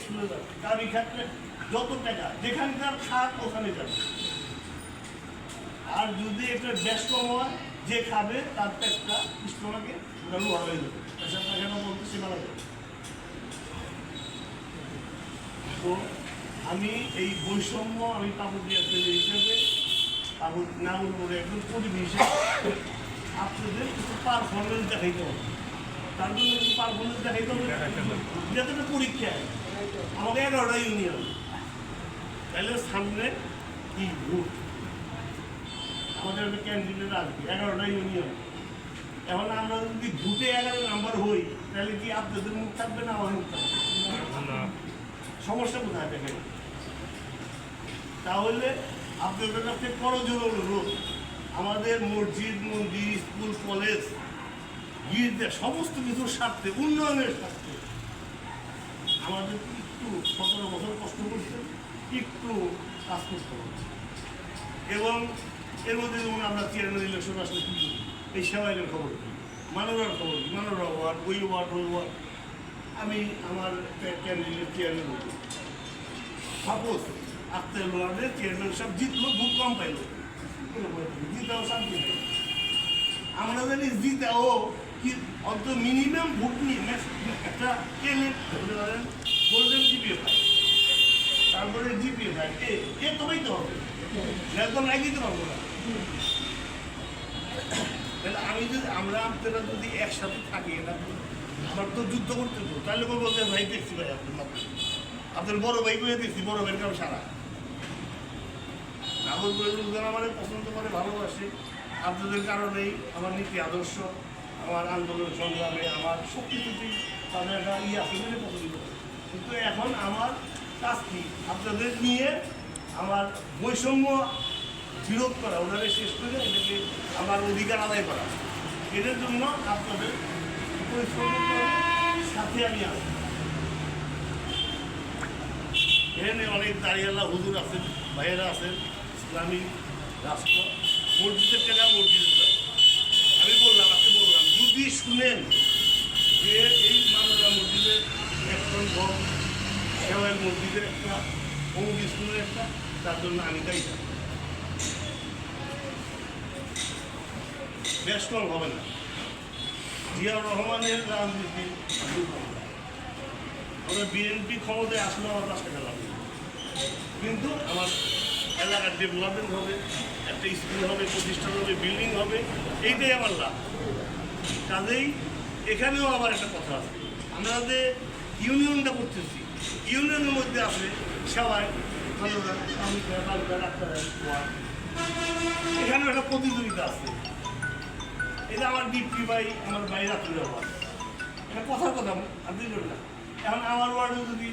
স্কুলে যাবে। দাবি খাটলে যত টাকা যেখানকার খাট ওখানে যাবে। আর যদি এটা ব্যস্ত হয় যে খাবে তার পেটটা স্টোমাকে ওটা লোহা হয়ে যাবে। পেশাব পায়খানা বলতে সে মারা যাবে। তো আমি এই বৈষম্য আমি পাকুড়িয়া ছেলে হিসেবে পাকুড় নাগরপুরে একজন কর্মী হিসেবে আপনাদের কিছু পারফরমেন্স দেখাইতে হবে। তার জন্য কিছু পারফরমেন্স দেখাইতে হবে। যাতে একটা পরীক্ষা আমাকে এগারোটা ইউনিয়ন। তাহলে সামনে কি ভোট আমাদের একটা ক্যান্ডিডেট আসবে এগারোটা ইউনিয়ন। এখন আমরা যদি ভোটে এগারো নাম্বার হই তাহলে কি আপনাদের মুখ থাকবে না আমার মুখ থাকবে? সমস্যা কোথায় দেখেন? তাহলে আপনাদের কাছে করজোর অনুরোধ আমাদের মসজিদ মন্দির স্কুল কলেজ গির্জা সমস্ত কিছুর স্বার্থে উন্নয়নের স্বার্থে আমাদের একটু সতেরো বছর কষ্ট করতে একটু কাজ করতে হচ্ছে এবং এর মধ্যে যেমন আমরা চেয়ারম্যান ইলেকশন আসলে কী করি এই সেবাইলের খবর করি মানবরার খবর করি মানবরা ওয়ার্ড ওই ওয়ার্ড ওই ওয়ার্ড আমি আমার ক্যান্ডিডেট চেয়ারম্যান হইল সাপোজ আক্তার ওয়ার্ডের চেয়ারম্যান সব জিতলো ভোট কম পাইলো। জিতাও জিতলো আমরা জানি জিতাও কি অন্ত মিনিমাম ভোট নিয়ে একটা পায় তারপরে এ তবেই তো হবে। পারব না। তাহলে আমি যদি, আমরা আপনারা যদি একসাথে থাকি আমার তো যুদ্ধ করতে তো তাহলে বলব যে ভাই, দেখছি ভাই আপনার আপনার বড় ভাই করে দেখছি বড় ভাইয়ের কারও সারা। নাগর লোকজন আমার পছন্দ করে, ভালোবাসে। আপনাদের কারণেই আমার নীতি আদর্শ। আমার আন্দোলন সংগ্রামে আমার সব কিছুতেই তাদের একটা ইয়ে আছে বলে পছন্দ কিন্তু এখন আমার কাজ কি আপনাদের নিয়ে আমার বৈষম্য বিরোধ করা, ওনাদের শেষ করে এটাকে আমার অধিকার আদায় করা। এদের জন্য আপনাদের সাথে আমি আছি। এখানে অনেক দাঁড়িয়াল্লা হুজুর আছেন, ভাইয়েরা আছেন, ইসলামী রাষ্ট্র, মসজিদের টাকা মসজিদের আমি বললাম যদি শুনেন যে এই মামলা মসজিদের একজন গম সেবাই মসজিদের একটা অমুক স্কুলের একটা, তার জন্য আমি থাকব। বেশ হবে না। জিয়াউর রহমানের রাজনীতি আমরা বিএনপি ক্ষমতায় আসলে আমার টাকা লাভ কিন্তু আমার এলাকার ডেভেলপমেন্ট হবে, একটা স্কুল হবে, প্রতিষ্ঠান হবে, বিল্ডিং হবে, এইটাই আমার লাভ। কাজেই এখানেও আবার একটা কথা আছে। আমরা যে ইউনিয়নটা করতেছি, ইউনিয়নের মধ্যে আছে সবাই। এখানেও একটা প্রতিযোগিতা আছে। এটা আমার ডিপটি ভাই, আমার ভাই রাত্রি ব্যবহার এটা কথার কথা, আপনি বলবেন না। এখন আমার ওয়ার্ডে যদি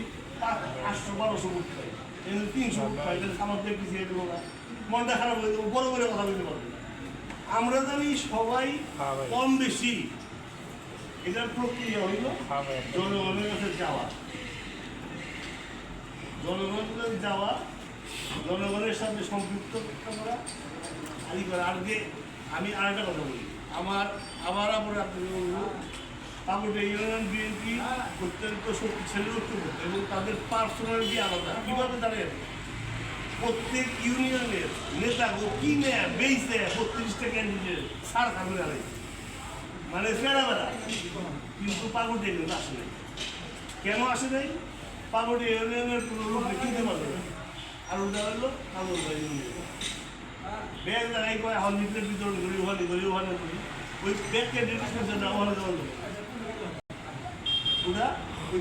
আটশো, বারোশো ভোট পাই তিনশো ভোট পাই তাহলে আমার না। মনটা খারাপ হয়ে বড় করে কথা বলতে পারবে না। আমরা জানি সবাই কম বেশি এটার প্রক্রিয়া হইল জনগণের কাছে যাওয়া। জনগণের কাছে যাওয়া জনগণের সাথে সম্পৃক্ত করা আদি করা। আজকে আমি আরেকটা কথা বলি আমার আবার আবার আপনাকে বলব আমাদের ইউনিয়ন বিএনপি অত্যন্ত শক্তিশালী এবং তাদের পার্সোনালিটি আলাদা। কীভাবে দাঁড়িয়ে? প্রত্যেক ইউনিয়নের নেতা গো কিনে বেইছে বত্রিশটা ক্যান্ডিডেট সার খাবে দাঁড়াই মানে ফেরা বেড়া। কিন্তু পাগড়ে কিন্তু আসে নাই। কেন আসে নাই? পাগড়ে ইউনিয়নের কোনো লোক কিনতে পারবে না। আর ওটা হলো কামড় ইউনিয়ন। ব্যাগ লাগাই করে এখন লিফলেট বিতরণ করি ওখানে করি ওখানে করি। ওই ব্যাগকে করছে ওখানে দেওয়া যাবে ওটা ওই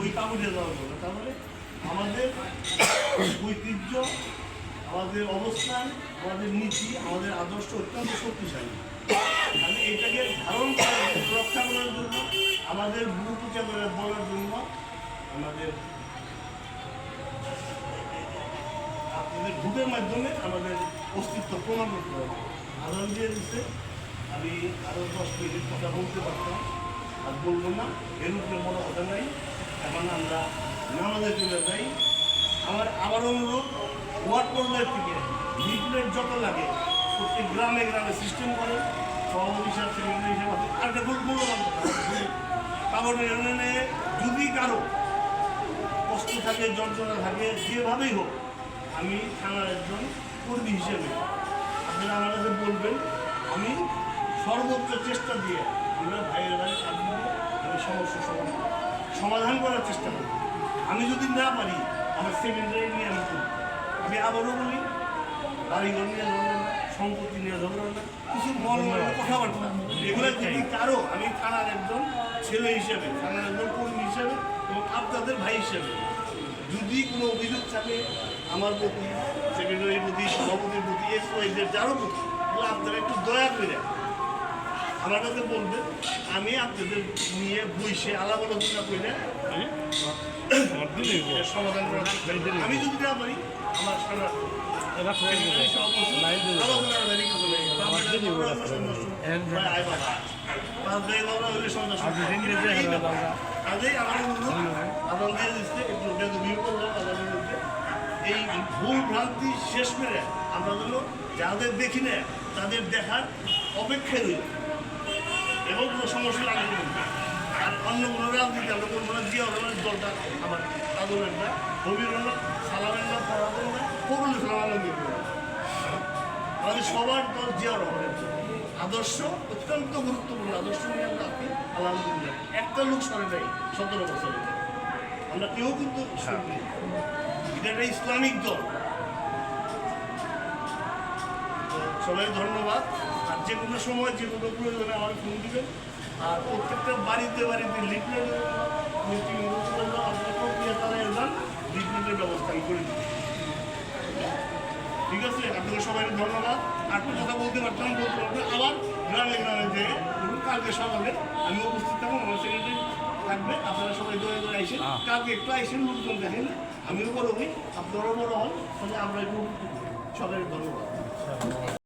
ওই কাপড়ে দেওয়া যাবে তাহলে আমাদের ঐতিহ্য, আমাদের অবস্থান, আমাদের নীতি, আমাদের আদর্শ অত্যন্ত শক্তিশালী। আমি এটাকে ধারণ করার রক্ষা করার জন্য, আমাদের বুক করে বলার জন্য আমাদের আপনাদের ভোটের মাধ্যমে আমাদের অস্তিত্ব প্রমাণ করতে হবে। আদান দিয়ে দিচ্ছে আমি আরও দশ মিনিট কথা বলতে পারতাম, আর বলব না, এর উপরে বড় কথা নাই। এখন আমরা নামাজে চলে যাই আমার আবার অনুরোধ, ওয়ার্ড পর্যায়ের থেকে লিফলেট যত লাগে প্রত্যেক গ্রামে গ্রামে সিস্টেম করে, সভাপতি হিসাব সেক্রেটারি আছে আর একটা ইউনিয়নে যদি কারও কষ্ট থাকে, যন্ত্রণা থাকে, যেভাবেই হোক, আমি থানার একজন কর্মী হিসেবে আপনারা আমার কাছে বলবেন, আমি সর্বোচ্চ চেষ্টা দিয়ে আমরা ভাইয়ের ভাই আমি সমস্যা সমাধান করার চেষ্টা করব। আমি যদি না পারি, আমার সেকেন্ডারি নিয়ে আমি করব আমি আবারও বলি বাড়িঘর নিয়ে ঝগড়া না, সম্পত্তি নিয়ে ঝগড়া না, কিছু মন কথাবার্তা এগুলো যদি কারও, আমি থানার একজন ছেলে হিসেবে, থানার একজন কর্মী হিসেবে এবং আপনাদের ভাই হিসেবে, যদি কোনো অভিযোগ থাকে আমার প্রতি সেক্রেটারির প্রতি, সভাপতির প্রতি এক্স ওয়াইজের যারও প্রতি, তাহলে আপনারা একটু দয়া করে আমার কাছে বলবেন, আমি আপনাদের নিয়ে বইসে আলাপ আলোচনা করে পারি এই ভুল ভ্রান্তি শেষ মেরে আমরা যেন যাদের দেখি না, তাদের দেখার অপেক্ষায় রইল এবং কোনো সমস্যা লাগে না আর অন্য কোনো রাজনীতি আমরা করব না জিয়া রহমানের দলটা আমার আদরের না। হবির না সালামের না পড়াবেন না কবুল ইসলাম। আমাদের সবার দল জিয়া রহমানের আদর্শ, অত্যন্ত গুরুত্বপূর্ণ আদর্শ নিয়ে আমরা আছি, আলহামদুলিল্লাহ। একটা লোক সরে নাই সতেরো বছরে। আমরা কেউ কিন্তু এটা একটা ইসলামিক দল। সবাই ধন্যবাদ। আর যে কোনো সময় যে কোনো প্রয়োজনে আমার ফোন দিবেন। আর প্রত্যেকটা বাড়িতে বাড়িতে লিফলেট মিটিং প্রক্রিয়া তারা এলাম লিফলেটের ব্যবস্থা করে ঠিক আছে? আপনাদের সবাই ধন্যবাদ। একটু কথা বলতে পারতাম বলতে পারতাম আবার গ্রামে গ্রামে যে ধরুন কালকে সকালে আমি উপস্থিত থাকব আমার সেক্রেটারি থাকবে আপনারা সবাই দয়া করে আইসেন। কালকে একটু আইসেন লোকজন দেখেন। আমিও বড় হই আপনারাও বড় হন তাহলে আমরা একটু সবাই ধন্যবাদ।